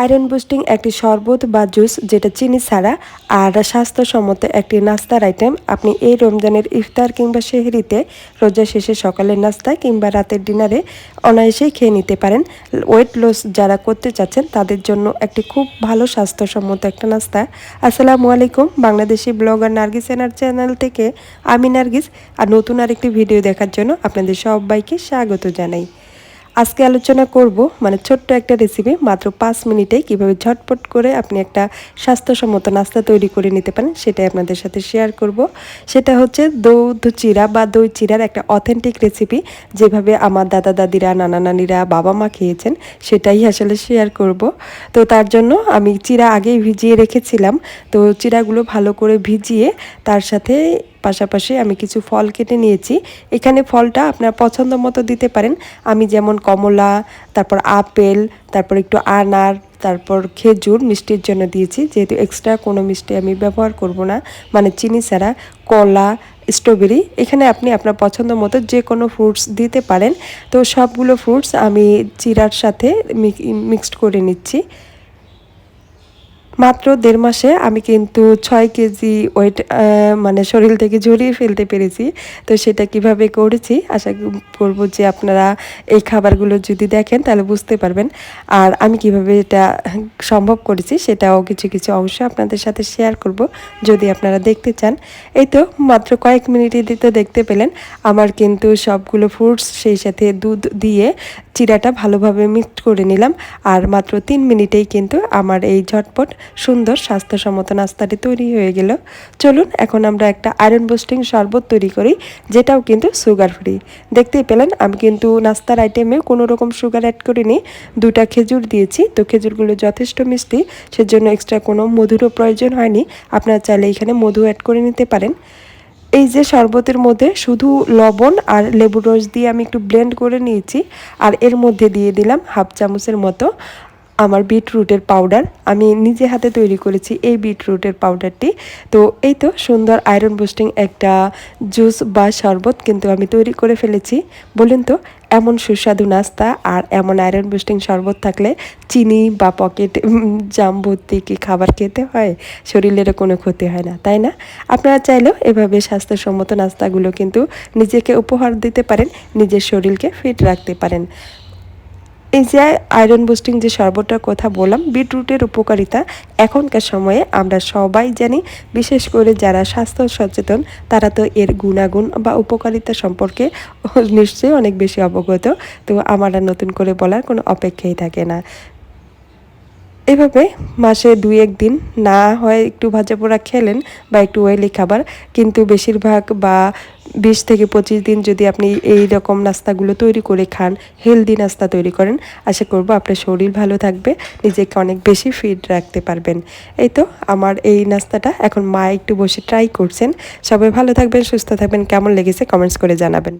Iron boosting একটি শরবত বা জুস, যেটা চিনি ছাড়া আর স্বাস্থ্যসম্মত একটি নাস্তার আইটেম। আপনি এই রমজানের ইফতার কিংবা সেহরিতে রোজা শেষে সকালের নাস্তা কিংবা রাতের ডিনারে অনায়াসেই খেয়ে নিতে পারেন। ওয়েট লস যারা করতে চাচ্ছেন, তাদের জন্য একটি খুব ভালো স্বাস্থ্যসম্মত একটা নাস্তা। আসসালামু আলাইকুম, বাংলাদেশি ব্লগার নার্গিস এনার চ্যানেল থেকে। আমি নার্গিস, আর নতুন আরেকটি ভিডিও দেখার জন্য আপনাদের সবাইকে স্বাগত জানাই। আজকে আলোচনা করব মানে ছোট্ট একটা রেসিপি মাত্র পাঁচ মিনিটে কীভাবে ঝটপট করে আপনি একটা স্বাস্থ্যসম্মত নাস্তা তৈরি করে নিতে পারেন সেটাই আপনাদের সাথে শেয়ার করব। সেটা হচ্ছে দৌধ চিরা বা দই চিরার একটা অথেন্টিক রেসিপি যেভাবে আমার দাদা, দাদিরা, নানা নানিরা, বাবা মা খেয়েছেন সেটাই আসলে শেয়ার করব। তো তার জন্য আমি চিরা আগেই ভিজিয়ে রেখেছিলাম। তো চিরাগুলো ভালো করে ভিজিয়ে তার সাথে পাশাপাশি আমি কিছু ফল কেটে নিয়েছি। এখানে ফলটা আপনার পছন্দ মতো দিতে পারেন। আমি যেমন কমলা, তারপর আপেল, তারপর একটু আনার, তারপর খেজুর মিষ্টির জন্য দিয়েছি। যেহেতু এক্সট্রা কোনো মিষ্টি আমি ব্যবহার করব না। মানে চিনি ছাড়া কলা স্ট্রবেরি এখানে আপনি আপনার পছন্দ মতো যে কোনো ফ্রুটস দিতে পারেন। তো সবগুলো ফ্রুটস আমি চিরার সাথে মিক্সড করে নিচ্ছি। মাত্র দেড় মাসে আমি কিন্তু ছয় কেজি ওয়েট মানে শরীর থেকে ঝরিয়ে ফেলতে পেরেছি। তো সেটা কীভাবে করেছি? আশা করব যে আপনারা এই খাবারগুলো যদি দেখেন, তাহলে বুঝতে পারবেন। আর আমি কীভাবে এটা সম্ভব করেছি, সেটাও কিছু কিছু অংশ আপনাদের সাথে শেয়ার করব, যদি আপনারা দেখতে চান। এই তো মাত্র কয়েক মিনিটে দিতে দেখতে পেলেন। আমার কিন্তু সবগুলো ফ্রুটস সেই সাথে দুধ দিয়ে চিরাটা ভালোভাবে মিক্সড করে নিলাম। আর মাত্র তিন মিনিটেই কিন্তু আমার এই ঝটপট সুন্দর স্বাস্থ্যসম্মত নাস্তাটি তৈরি হয়ে গেল। চলুন, এখন আমরা একটা আয়রন বুস্টিং শরবত তৈরি করি, যেটাও কিন্তু সুগার ফ্রি দেখতেই পেলেন, আমি কিন্তু নাস্তার আইটেমে কোনো রকম সুগার অ্যাড করিনি। দুটা খেজুর দিয়েছি, তো খেজুরগুলো যথেষ্ট মিষ্টি, সেজন্য এক্সট্রা কোনো মধুরও প্রয়োজন হয়নি। আপনারা চাইলে এখানে মধু অ্যাড করে নিতে পারেন। এই যে শরবতের মধ্যে শুধু লবণ আর লেবু রস দিয়ে আমি একটু ব্লেন্ড করে নিয়েছি, আর এর মধ্যে দিয়ে দিলাম হাফ চামচের মতো আমার বিটরুটের পাউডার আমি নিজে হাতে তৈরি করেছি এই বিটরুটের পাউডারটি তো এই তো সুন্দর আয়রন বুস্টিং একটা জুস বা শরবত কিন্তু আমি তৈরি করে ফেলেছি। বলুন তো এমন সুস্বাদু নাস্তা আর এমন আয়রন বুস্টিং শরবত থাকলে চিনি বা পকেট জাম ভর্তি কি খাবার খেতে হয়? শরীরেরও কোনো ক্ষতি হয় না, তাই না? আপনারা চাইলেও এভাবে স্বাস্থ্যসম্মত নাস্তাগুলো কিন্তু নিজেকে উপহার দিতে পারেন, নিজের শরীরকে ফিট রাখতে পারেন। এই যে আয়রন বুস্টিং যে শরবতটার কথা বললাম, বিটরুটের উপকারিতা এখনকার সময়ে আমরা সবাই জানি। বিশেষ করে যারা স্বাস্থ্য সচেতন, তারা তো এর গুণাগুণ বা উপকারিতা সম্পর্কে নিশ্চয়ই অনেক বেশি অবগত। তো আমার আর নতুন করে বলার কোনো অপেক্ষাই থাকে না। এভাবে মাসে দুই এক দিন না হয় একটু ভাজা পোড়া খেলেন বা একটু ওয়েলি খাবার, কিন্তু বেশিরভাগ বা বিশ থেকে পঁচিশ দিন যদি আপনি এই রকম নাস্তাগুলো তৈরি করে খান হেলদি নাস্তা তৈরি করেন, আশা করব আপনার শরীর ভালো থাকবে, নিজেকে অনেক বেশি ফিট রাখতে পারবেন। এই তো আমার এই নাস্তাটা, এখন মা একটু বসে ট্রাই করছেন। সবাই ভালো থাকবেন, সুস্থ থাকবেন, কেমন লেগেছে কমেন্টস করে জানাবেন।